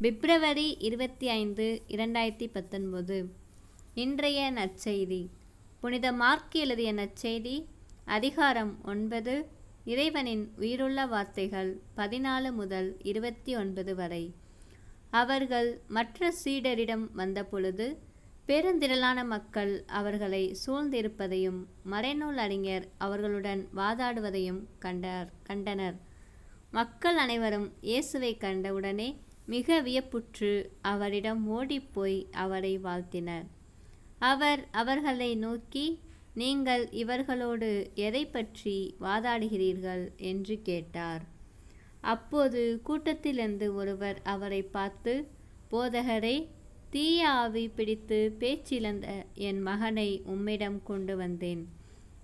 பிப்ரவரி இருபத்தி ஐந்து இரண்டாயிரத்தி பத்தொன்பது. இன்றைய நற்செய்தி. புனித மார்க் எழுதிய நற்செய்தி அதிகாரம் ஒன்பது இறைவனின் உயிருள்ள வார்த்தைகள் பதினாலு முதல் இருபத்தி ஒன்பது வரை. அவர்கள் மற்ற சீடரிடம் வந்தபொழுது பெருந்திரளான மக்கள் அவர்களை சூழ்ந்திருப்பதையும் மறைநூல் அறிஞர் அவர்களுடன் வாதாடுவதையும் கண்டார் கண்டனர். மக்கள் அனைவரும் இயேசுவை கண்டவுடனே மிக வியப்புற்று அவரிடம் ஓடிப்போய் அவரை வாழ்த்தினர். அவர் அவர்களை நோக்கி நீங்கள் இவர்களோடு எதை பற்றி வாதாடுகிறீர்கள்? என்று கேட்டார். அப்போது கூட்டத்திலிருந்து ஒருவர் அவரை பார்த்து போதகரே தீய ஆவி பிடித்து பேச்சிழந்த என் மகனை உம்மிடம் கொண்டு வந்தேன்.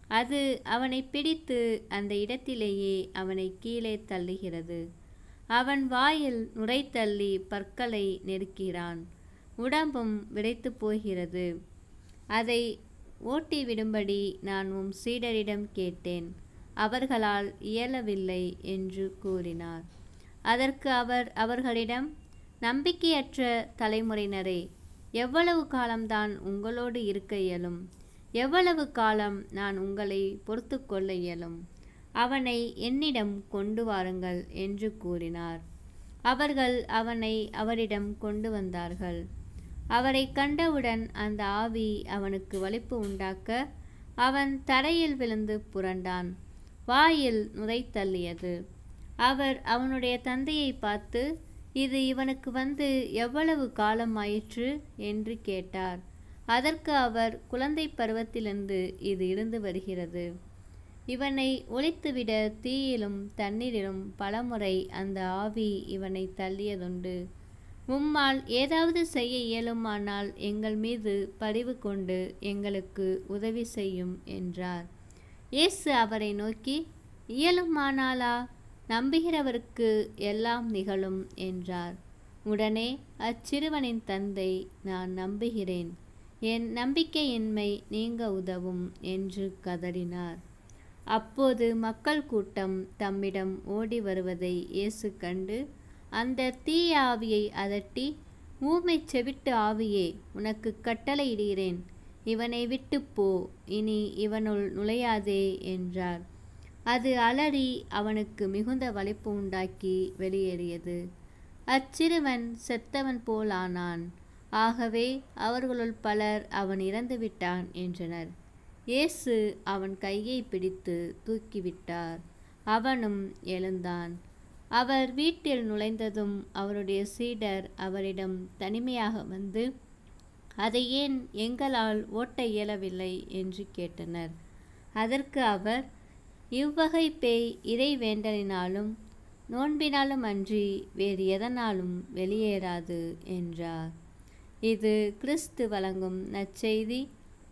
அது அவனை பிடித்து அந்த இடத்திலேயே அவனை கீழே தள்ளுகிறது. அவன் வாயில் நுரைத்தள்ளி பற்களை நெருக்கிறான். உடம்பும் விடைத்து போகிறது. அதை ஓட்டிவிடும்படி நான் உம் சீடரிடம் கேட்டேன். அவர்களால் இயலவில்லை என்று கூறினார். அதற்கு அவர் அவர்களிடம் நம்பிக்கையற்ற தலைமுறையினரே எவ்வளவு காலம்தான் உங்களோடு இருக்க இயலும்? எவ்வளவு காலம் நான் உங்களை பொறுத்து கொள்ள இயலும்? அவனை என்னிடம் கொண்டு வாருங்கள் என்று கூறினார். அவர்கள் அவனை அவரிடம் கொண்டு வந்தார்கள். அவரை கண்டவுடன் அந்த ஆவி அவனுக்கு வலிப்பு உண்டாக்க அவன் தரையில் விழுந்து புரண்டான். வாயில் நுரை தள்ளியது. அவர் அவனுடைய தந்தையை பார்த்து இது இவனுக்கு வந்து எவ்வளவு காலம் ஆயிற்று? என்று கேட்டார். அதற்கு அவர் குழந்தை பருவத்திலிருந்து இது இருந்து வருகிறது. இவனை ஒழித்துவிட தீயிலும் தண்ணீரிலும் பலமுறை அந்த ஆவி இவனை தள்ளியதுண்டு. உம்மால் ஏதாவது செய்ய இயலுமானால் எங்கள் மீது பரிவு கொண்டு எங்களுக்கு உதவி செய்யும் என்றார். இயேசு அவரை நோக்கி இயலுமானாலா? நம்புகிறவருக்கு எல்லாம் நிகழும் என்றார். உடனே அச்சிறுவனின் தந்தை நான் நம்புகிறேன். என் நம்பிக்கையின்மை நீங்க உதவும் என்று கதறினார். அப்போது மக்கள் கூட்டம் தம்மிடம் ஓடி வருவதை இயேசு கண்டு அந்த தீய ஆவியை அதட்டி ஊமை செவிட்டு ஆவியே உனக்கு கட்டளையிடுகிறேன். இவனை விட்டு போ இனி இவனுள் நுழையாதே என்றார். அது அலறி அவனுக்கு மிகுந்த வலிப்பு உண்டாக்கி வெளியேறியது. அச்சிறுவன் செத்தவன் போலானான். ஆகவே அவர்களுள் பலர் அவன் இறந்துவிட்டான் என்றனர். இயேசு அவன் கையை பிடித்து தூக்கிவிட்டார். அவனும் எழுந்தான். அவர் வீட்டில் நுழைந்ததும் அவருடைய சீடர் அவரிடம் தனிமையாக வந்து அதை ஏன் எங்களால் ஓட்ட இயலவில்லை? என்று கேட்டனர். அதற்கு அவர் இவ்வகை பேய் இறை வேண்டலினாலும் நோன்பினாலும் அன்றி வேறு எதனாலும் வெளியேறாது என்றார். இது கிறிஸ்து வழங்கும் நற்செய்தி.